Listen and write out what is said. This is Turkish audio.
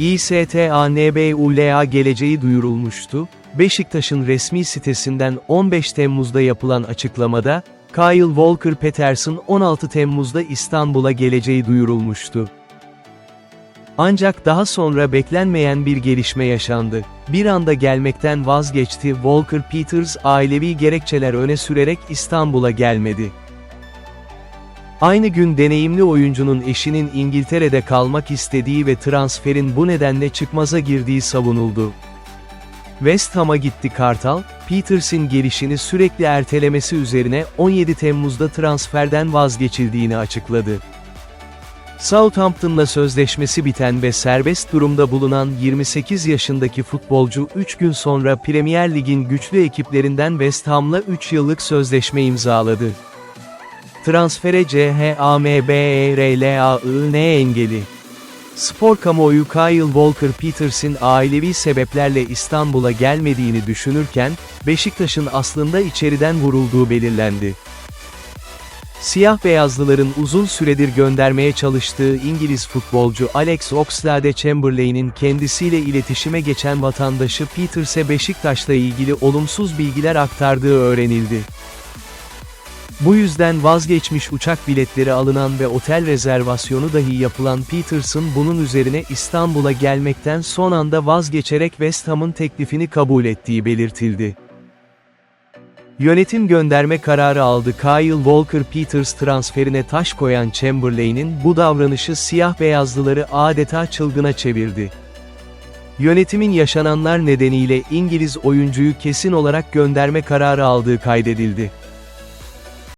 İSTANBULA geleceği duyurulmuştu. Beşiktaş'ın resmi sitesinden 15 Temmuz'da yapılan açıklamada, Kyle Walker-Peterson 16 Temmuz'da İstanbul'a geleceği duyurulmuştu. Ancak daha sonra beklenmeyen bir gelişme yaşandı. Bir anda gelmekten vazgeçti Walker Peters ailevi gerekçeler öne sürerek İstanbul'a gelmedi. Aynı gün deneyimli oyuncunun eşinin İngiltere'de kalmak istediği ve transferin bu nedenle çıkmaza girdiği savunuldu. West Ham'a gitti Kartal, Peters'in gelişini sürekli ertelemesi üzerine 17 Temmuz'da transferden vazgeçildiğini açıkladı. Southampton'la sözleşmesi biten ve serbest durumda bulunan 28 yaşındaki futbolcu 3 gün sonra Premier Lig'in güçlü ekiplerinden West Ham'la 3 yıllık sözleşme imzaladı. Transfere CHAMBERLAIN engeli. Spor kamuoyu Kyle Walker-Peters'in ailevi sebeplerle İstanbul'a gelmediğini düşünürken, Beşiktaş'ın aslında içeriden vurulduğu belirlendi. Siyah-beyazlıların uzun süredir göndermeye çalıştığı İngiliz futbolcu Alex Oxlade-Chamberlain'in kendisiyle iletişime geçen vatandaşı Peters'e Beşiktaş'la ilgili olumsuz bilgiler aktardığı öğrenildi. Bu yüzden vazgeçmiş uçak biletleri alınan ve otel rezervasyonu dahi yapılan Peterson bunun üzerine İstanbul'a gelmekten son anda vazgeçerek West Ham'ın teklifini kabul ettiği belirtildi. Yönetim gönderme kararı aldı Kyle Walker-Peters transferine taş koyan Chamberlain'in bu davranışı siyah-beyazlıları adeta çılgına çevirdi. Yönetimin yaşananlar nedeniyle İngiliz oyuncuyu kesin olarak gönderme kararı aldığı kaydedildi.